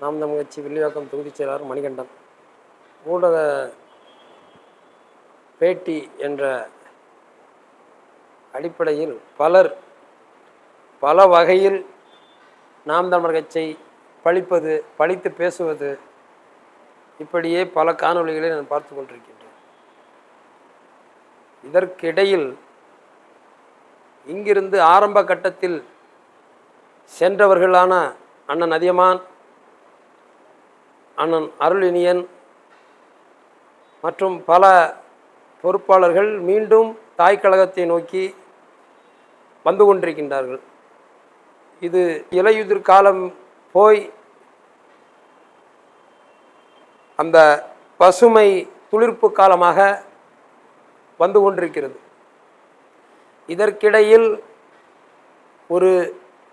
நாம் தமிழ் கட்சி வில்லிவாக்கம் தொகுதிச் செயலாளர் மணிகண்டன். ஊடக பேட்டி என்ற அடிப்படையில் பலர் பல வகையில் நாம் தமிழர் கட்சியை பழிப்பது பழித்து பேசுவது இப்படியே பல காணொலிகளை நான் பார்த்து கொண்டிருக்கின்றேன். இதற்கிடையில் இங்கிருந்து ஆரம்ப கட்டத்தில் சென்றவர்களான அண்ணன் அதியமான் அண்ணன் அருளினியன் மற்றும் பல பொறுப்பாளர்கள் மீண்டும் தாய் கழகத்தை நோக்கி வந்து கொண்டிருக்கின்றார்கள். இது இலையுதிர் காலம் போய் அந்த பசுமை துளிர்ப்பு காலமாக வந்து கொண்டிருக்கிறது. இதற்கிடையில் ஒரு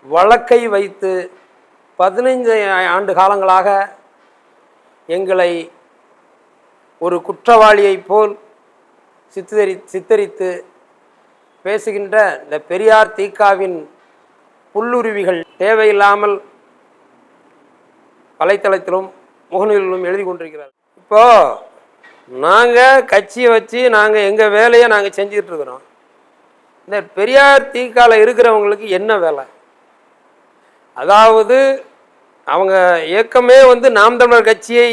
வழக்கை வைத்து பதினைஞ்சு ஆண்டு காலங்களாக எங்களை ஒரு குற்றவாளியைப் போல் சித்தரி சித்தரித்து பேசுகின்ற இந்த பெரியார் தீக்காவின் புல்லுருவிகள் தேவையில்லாமல் வலைத்தளத்திலும் முகநூலிலும் எழுதி கொண்டிருக்கிறார் இப்போ நாங்கள் கட்சியை வச்சு நாங்கள் எங்கள் வேலையை நாங்கள் செஞ்சுக்கிட்டு இருக்கிறோம். இந்த பெரியார் தீக்கால இருக்கிறவங்களுக்கு என்ன வேலை? அதாவது அவங்க இயக்கமே வந்து நாம் தமிழர் கட்சியை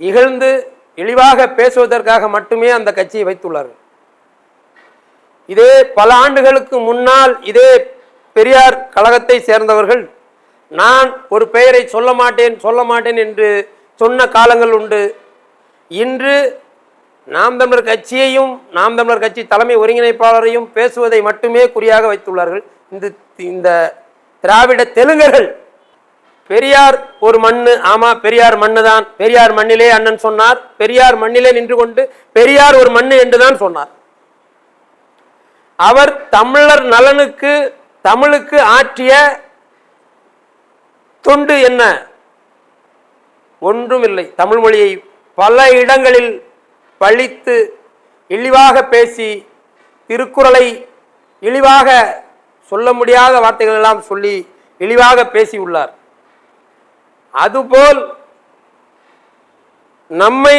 இகழ்ந்து இழிவாக பேசுவதற்காக மட்டுமே அந்த கட்சியை வைத்துள்ளார்கள். இதே பல ஆண்டுகளுக்கு முன்னால் இதே பெரியார் கழகத்தை சேர்ந்தவர்கள் நான் ஒரு பெயரை சொல்ல மாட்டேன் சொல்ல மாட்டேன் என்று சொன்ன காலங்கள் உண்டு. இன்று நாம் தமிழர் கட்சியையும் நாம் தமிழர் கட்சி தலைமை ஒருங்கிணைப்பாளரையும் பேசுவதை மட்டுமே குறியாக வைத்துள்ளார்கள். இந்த இந்த திராவிட தெலுங்கர்கள். பெரியார் ஒரு மண்ணு ஆமா பெரியார் மண்ணு தான் பெரியார் மண்ணிலே அண்ணன் சொன்னார். பெரியார் மண்ணிலே நின்று கொண்டு பெரியார் ஒரு மண்ணு என்றுதான் சொன்னார். அவர் தமிழர் நலனுக்கு தமிழுக்கு ஆற்றிய தொண்டு என்ன? ஒன்றுமில்லை. தமிழ் மொழியை பல இடங்களில் பழித்து இழிவாக பேசி திருக்குறளை இழிவாக சொல்ல முடியாத வார்த்தைகள் எல்லாம் சொல்லி இழிவாக பேசியுள்ளார். அதுபோல் நம்மை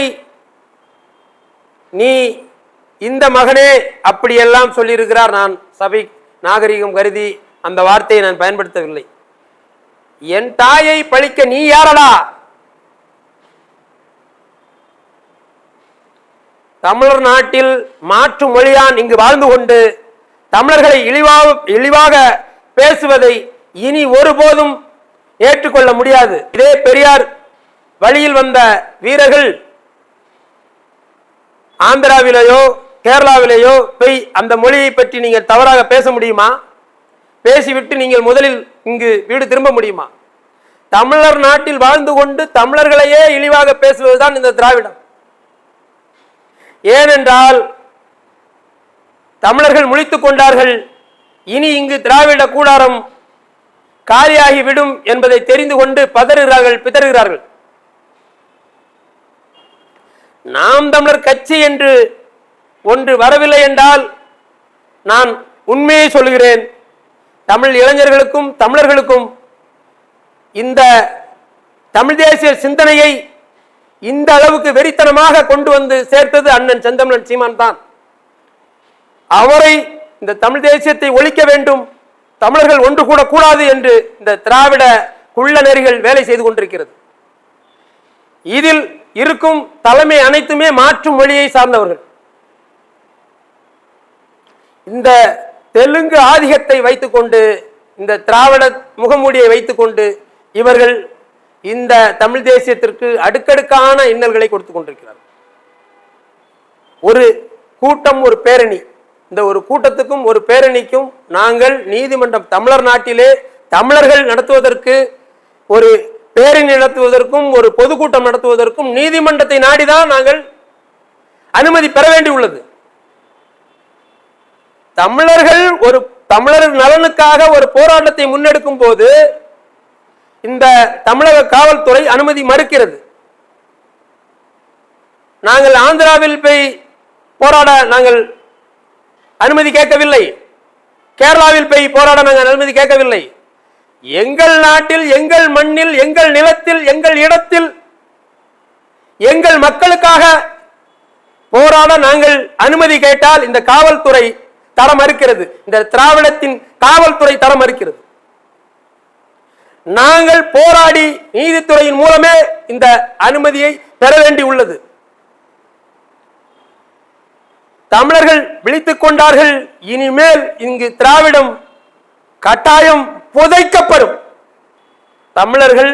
நீ இந்த மகனே அப்படியெல்லாம் சொல்லியிருக்கிறார். நான் சபை நாகரிகம் கருதி அந்த வார்த்தையை நான் பயன்படுத்தவில்லை. என் தாயை பழிக்க நீ யாரடா? தமிழர் நாட்டில் மாற்று மொழியான் இங்கு வாழ்ந்து கொண்டு தமிழர்களை இழிவாக இழிவாக பேசுவதை இனி ஒருபோதும் ஏற்றுக்கொள்ள முடியாது. இதே பெரியார் வழியில் வந்த வீரர்கள் ஆந்திராவிலேயோ கேரளாவிலேயோ போய் அந்த மொழியை பற்றி நீங்கள் தவறாக பேச முடியுமா? பேசிவிட்டு நீங்கள் முதலில் இங்கு வீடு திரும்ப முடியுமா? தமிழர் நாட்டில் வாழ்ந்து கொண்டு தமிழர்களையே இழிவாக பேசுவதுதான் இந்த திராவிடம். ஏனென்றால் தமிழர்கள் முழித்துக் கொண்டார்கள். இனி இங்கு திராவிட கூடாரம் காலியாகி விடும் என்பதை தெரிந்து கொண்டு பதறுகிறார்கள் பிதறுகிறார்கள். நாம் தமிழர் கட்சி என்று ஒன்று வரவில்லை என்றால் நான் உண்மையை சொல்கிறேன். தமிழ் இளைஞர்களுக்கும் தமிழர்களுக்கும் இந்த தமிழ் தேசிய சிந்தனையை இந்த அளவுக்கு வெறித்தனமாக கொண்டு வந்து சேர்த்தது அண்ணன் செந்தமிழன் சீமான் தான் அவரை இந்த தமிழ் தேசியத்தை ஒழிக்க வேண்டும். தமிழர்கள் ஒன்று கூட கூடாது என்று இந்த திராவிட குள்ள நெறிகள் வேலை செய்து கொண்டிருக்கிறது. இதில் இருக்கும் தலைமை அனைத்துமே மாற்று மொழியை சார்ந்தவர்கள். இந்த தெலுங்கு ஆதிக்கத்தை வைத்துக்கொண்டு இந்த திராவிட முகமூடியை வைத்துக்கொண்டு இவர்கள் இந்த தமிழ் தேசியத்திற்கு அடுக்கடுக்கான இன்னல்களை கொடுத்து கொண்டிருக்கிறார் ஒரு கூட்டம் ஒரு பேரணி இந்த ஒரு கூட்டத்துக்கும் ஒரு பேரணிக்கும் நாங்கள் நீதிமன்றம் தமிழர் நாட்டிலே தமிழர்கள் நடத்துவதற்கு ஒரு பேரணி நடத்துவதற்கும் ஒரு பொதுக்கூட்டம் நடத்துவதற்கும் நீதிமன்றத்தை நாடிதான் நாங்கள் அனுமதி பெற வேண்டியுள்ளது தமிழர்கள் ஒரு தமிழர் நலனுக்காக ஒரு போராட்டத்தை முன்னெடுக்கும் போது இந்த தமிழக காவல்துறை அனுமதி மறுக்கிறது. நாங்கள் ஆந்திராவில் போய் போராட நாங்கள் அனுமதி கேட்கவில்லை. கேரளாவில் போய் போராட நாங்கள் அனுமதி கேட்கவில்லை. எங்கள் நாட்டில் எங்கள் மண்ணில் எங்கள் நிலத்தில் எங்கள் இடத்தில் எங்கள் மக்களுக்காக போராட நாங்கள் அனுமதி கேட்டால் இந்த காவல்துறை தர மறுக்கிறது இந்த திராவிடத்தின் காவல்துறை தர மறுக்கிறது நாங்கள் போராடி நீதித்துறையின் மூலமே இந்த அனுமதியை பெற வேண்டி உள்ளது. தமிழர்கள் விழித்துக் கொண்டார்கள். இனிமேல் இங்கு திராவிடம் கட்டாயம் புதைக்கப்படும். தமிழர்கள்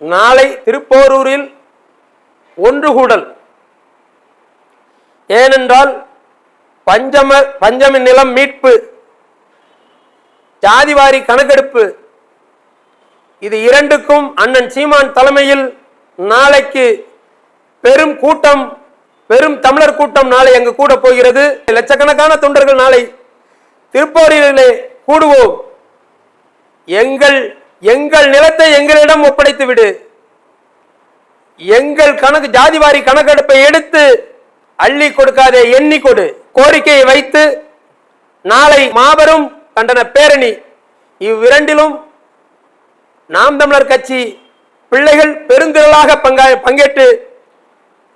நாளை திருப்போரூரில் ஒன்று கூடல். ஏனென்றால் பஞ்சம பஞ்சம நிலம் மீட்பு ஜாதிவாரி கணக்கெடுப்பு இது இரண்டுக்கும் அண்ணன் சீமான் தலைமையில் நாளைக்கு பெரும் கூட்டம் பெரும் தமிழர் கூட்டம் நாளை அங்கு கூட போகிறது. லட்சக்கணக்கான தொண்டர்கள் நாளை திருப்பூரிலே கூடுவோம். எங்கள் எங்கள் நிலத்தை எங்களிடம் ஒப்படைத்து விடு எங்கள் கணக்கு ஜாதிவாரி கணக்கெடுப்பை எடுத்து அள்ளி கொடுக்காதே எண்ணி கொடு. கோரிக்கையை வைத்து நாளை மாபெரும் கண்டன பேரணி. இவ்விரண்டிலும் நாம் தமிழர் கட்சி பிள்ளைகள் பெருந்திரளாக பங்கா பங்கேற்று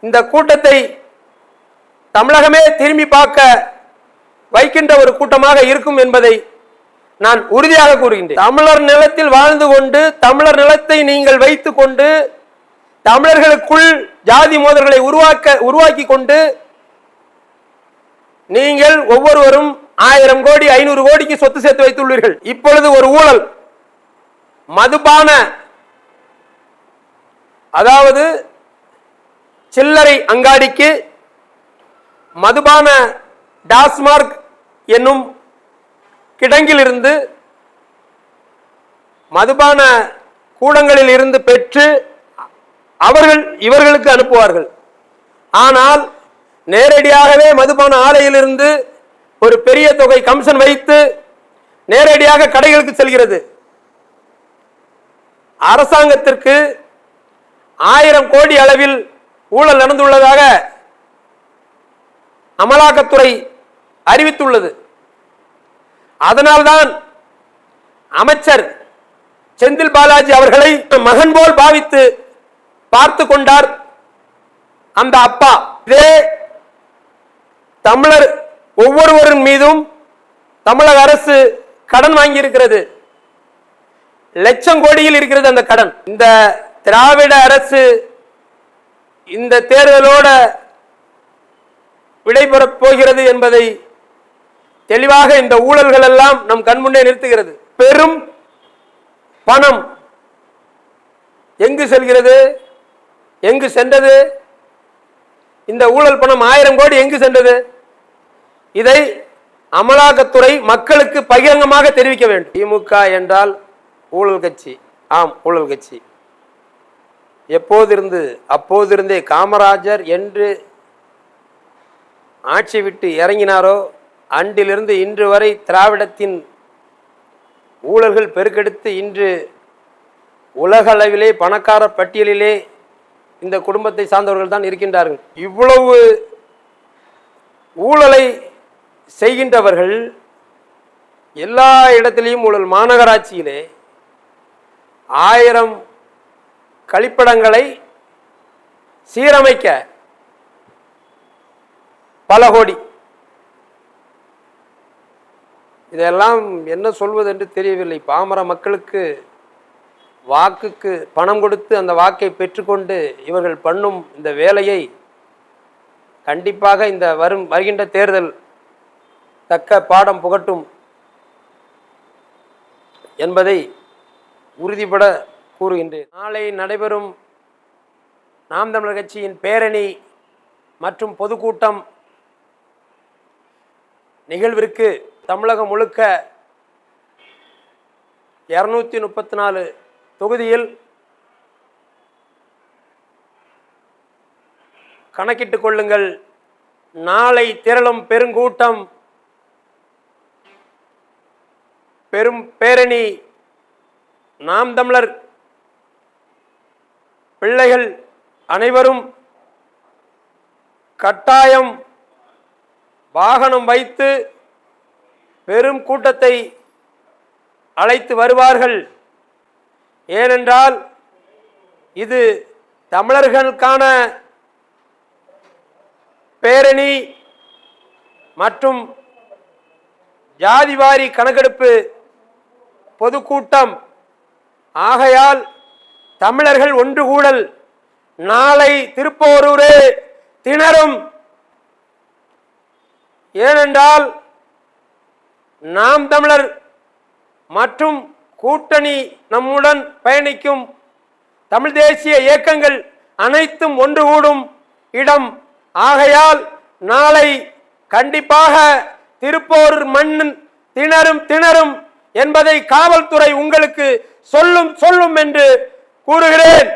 இந்த கூட்டத்தை தமிழகமே திரும்பி பார்க்க வைக்கின்ற ஒரு கூட்டமாக இருக்கும் என்பதை நான் உறுதியாக கூறுகின்றேன். தமிழர் நிலத்தில் வாழ்ந்து கொண்டு தமிழர் நிலத்தை நீங்கள் வைத்து கொண்டு தமிழர்களுக்குள் ஜாதி மோதல்களை உருவாக்க உருவாக்கி கொண்டு நீங்கள் ஒவ்வொருவரும் ஆயிரம் கோடி ஐநூறு கோடிக்கு சொத்து சேர்த்து வைத்துள்ளீர்கள். இப்பொழுது ஒரு ஊழல் மதுபான அதாவது சில்லறை அங்காடிக்கு மதுபான டாஸ்மார்க் என்னும் கிடங்கிலிருந்து மதுபான கூடங்களில் இருந்து பெற்று அவர்கள் இவர்களுக்கு அனுப்புவார்கள். ஆனால் நேரடியாகவே மதுபான ஆலையிலிருந்து ஒரு பெரிய தொகை கமிஷன் வைத்து நேரடியாக கடைகளுக்கு செல்கிறது. அரசாங்கத்திற்கு ஆயிரம் கோடி அளவில் ஊழல் நடந்துள்ளதாக அமலாக்கத்துறை அறிவித்துள்ளது. அதனால்தான் அமைச்சர் செந்தில் பாலாஜி அவர்களை மகன் போல் பாவித்து பார்த்து கொண்டார். அந்த அப்பா. இதே தமிழர் ஒவ்வொருவரின் மீதும் தமிழக அரசு கடன் வாங்கி இருக்கிறது லட்சம் கோடியில் இருக்கிறது அந்த கடன். இந்த திராவிட அரசு இந்த தேர்தலோட விடைபெறப் போகிறது என்பதை தெளிவாக இந்த ஊழல்கள் எல்லாம் நம் கண்முன்னே நிறுத்துகிறது. பெரும் பணம் எங்கு செல்கிறது? எங்கு சென்றது? இந்த ஊழல் பணம் ஆயிரம் கோடி எங்கு சென்றது? இதை அமலாக்கத்துறை மக்களுக்கு பகிரங்கமாக தெரிவிக்க வேண்டும். திமுக என்றால் ஊழல் கட்சி. ஆம் ஊழல் கட்சி. எப்போதிருந்து? அப்போதிருந்தே காமராஜர் என்று ஆட்சி விட்டு இறங்கினாரோ? அன்றிலிருந்து இன்று வரை திராவிடத்தின் ஊழல்கள் பெருக்கெடுத்து இன்று உலகளவிலே பணக்கார பட்டியலிலே இந்த குடும்பத்தை சார்ந்தவர்கள் தான் இருக்கின்றார்கள். இவ்வளவு ஊழலை செய்கின்றவர்கள் எல்லா இடத்திலையும் ஊழல். மாநகராட்சியிலே ஆயிரம் கழிப்பிடங்களை சீரமைக்க பல கோடி. இதெல்லாம் என்ன சொல்வது என்று தெரியவில்லை. பாமர மக்களுக்கு வாக்குக்கு பணம் கொடுத்து அந்த வாக்கை பெற்றுக்கொண்டு இவர்கள் பண்ணும் இந்த வேலையை கண்டிப்பாக இந்த வரும் வருகின்ற தேர்தல் தக்க பாடம் புகட்டும் என்பதை உறுதிபட கூறுகின்றேன். நாளை நடைபெறும் நாம் தமிழர் கட்சியின் பேரணி மற்றும் பொதுக்கூட்டம் நிகழ்விற்கு தமிழகம் முழுக்க இரநூத்தி முப்பத்தி நாலு தொகுதியில் கணக்கிட்டுக் கொள்ளுங்கள். நாளை திரளும் பெருங்கூட்டம் பெரும் பேரணி நாம் தமிழர் பிள்ளைகள் அனைவரும் கட்டாயம் வாகனம் வைத்து பெரும் கூட்டத்தை அழைத்து வருவார்கள். ஏனென்றால் இது தமிழர்களுக்கான பேரணி மற்றும் ஜாதிவாரி கணக்கெடுப்பு பொதுக்கூட்டம். ஆகையால் தமிழர்கள் ஒன்று கூடல் நாளை திருப்போரூரே திணறும். ஏனென்றால் நாம் தமிழர் மற்றும் கூட்டணி நம்முடன் பயணிக்கும் தமிழ் தேசிய இயக்கங்கள் அனைத்தும் ஒன்று கூடும் இடம். ஆகையால் நாளை கண்டிப்பாக திருப்போர் மண் திணறும் திணறும் என்பதை காவல்துறை உங்களுக்கு சொல்லும் சொல்லும் என்று கூறுகிறேன்.